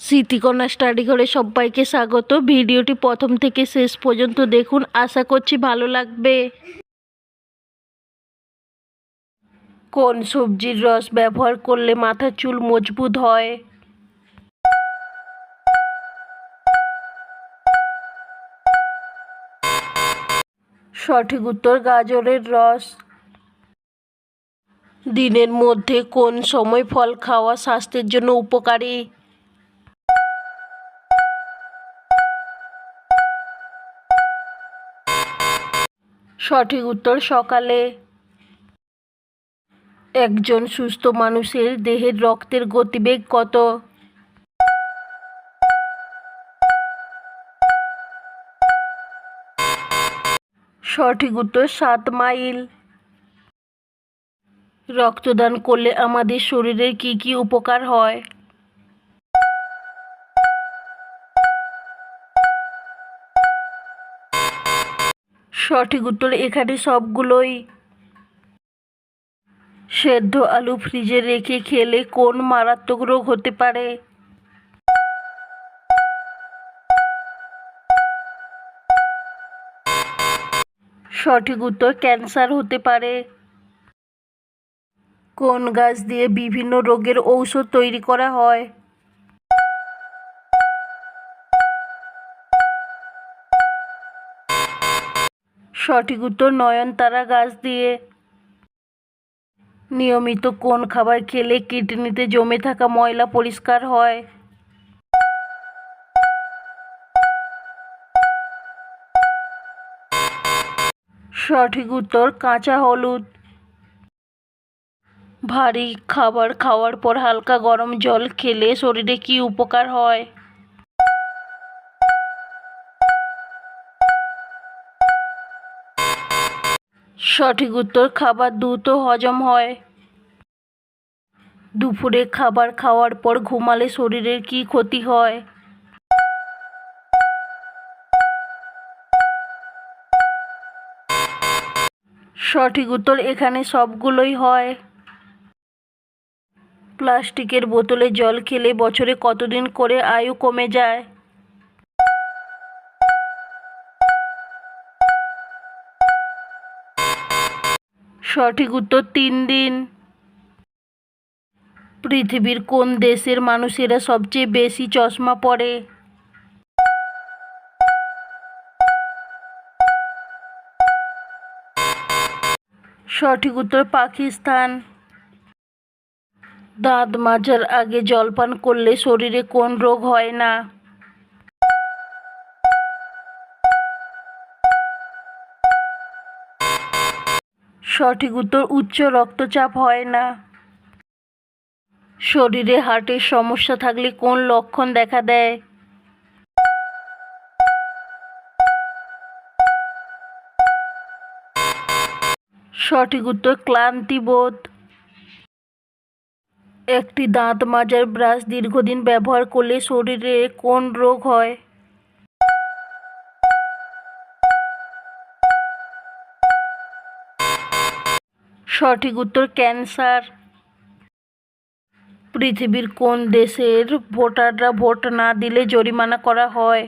Smritikana study ঘরে সবাইকে স্বাগত। ভিডিওটি প্রথম থেকে শেষ পর্যন্ত দেখুন। আশা করছি ভালো লাগবে। কোন সবজির রস ব্যবহার করলে মাথার চুল মজবুত হয়? সঠিক উত্তর, গাজরের রস। দিনের মধ্যে কোন সময় ফল খাওয়া স্বাস্থ্যের জন্য উপকারী? সঠিক উত্তর সকালে। একজন সুস্থ মানুষের দেহের রক্তের গতিবেগ কত? সঠিক উত্তর সাত মাইল। রক্তদান করলে আমাদের শরীরের কি কি উপকার হয়? সঠিক উত্তর এখানে সবগুলোই সেদ্ধ আলু ফ্রিজে রেখে খেলে কোন মারাত্মক রোগ হতে পারে? সঠিক উত্তর ক্যান্সার হতে পারে। কোন গাছ দিয়ে বিভিন্ন রোগের ঔষধ তৈরি করা হয়? সঠিক উত্তর নয়নতারা গাছ দিয়ে। নিয়মিত কোন খাবার খেলে কিডনিতে জমে থাকা ময়লা পরিষ্কার হয়? সঠিক উত্তর কাঁচা হলুদ। ভারী খাবার খাওয়ার পর হালকা গরম জল খেলে শরীরে কি উপকার হয়? সঠিক উত্তর, খাবার দ্রুত হজম হয়। দুপুরে খাবার খাওয়ার পর ঘুমালে শরীরের কি ক্ষতি হয়? সঠিক উত্তর এখানে সবগুলোই হয়। প্লাস্টিকের বোতলে জল খেলে বছরে কতদিন করে আয়ু কমে যায়? সঠিক উত্তর তিন দিন। পৃথিবীর কোন দেশের মানুষেরা সবচেয়ে বেশি চশমা পরে? সঠিক উত্তর পাকিস্তান। দাঁত মাজার আগে জলপান করলে শরীরে কোন রোগ হয় না? সঠিক উত্তর, উচ্চ রক্তচাপ হয় না। শরীরে হার্টের সমস্যা থাকলে কোন লক্ষণ দেখা দেয়? সঠিক উত্তর ক্লান্তিবোধ একটি দাঁত মাজার ব্রাশ দীর্ঘদিন ব্যবহার করলে শরীরে কোন রোগ হয়? সঠিক উত্তর, ক্যান্সার। পৃথিবীর কোন দেশের ভোটাররা ভোট না দিলে জরিমানা করা হয়?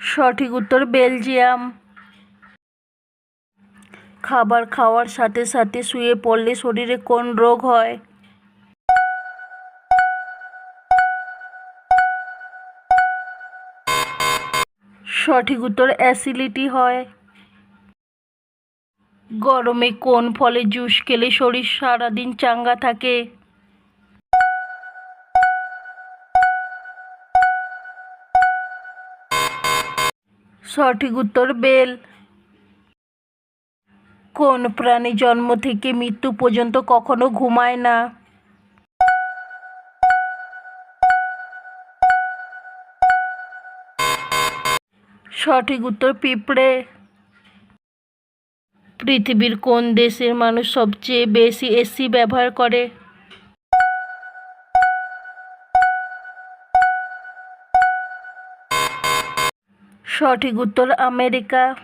সঠিক উত্তর, বেলজিয়াম। খাবার খাওয়ার সাথে সাথে শুয়ে পড়লে শরীরে কোন রোগ হয়? সঠিক উত্তর অ্যাসিডিটি হয়। গরমে কোন ফলে জুস খেলে শরীর সারাদিন চাঙ্গা থাকে? সঠিক উত্তর বেল। কোন প্রাণী জন্ম থেকে মৃত্যু পর্যন্ত কখনো ঘুমায় না? সঠিক উত্তর, পিঁপড়ে। পৃথিবীর কোন দেশের মানুষ সবচেয়ে বেশি এসি ব্যবহার করে? সঠিক উত্তর, আমেরিকা।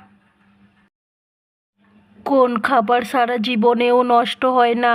কোন খাবার সারা জীবনেও নষ্ট হয় না?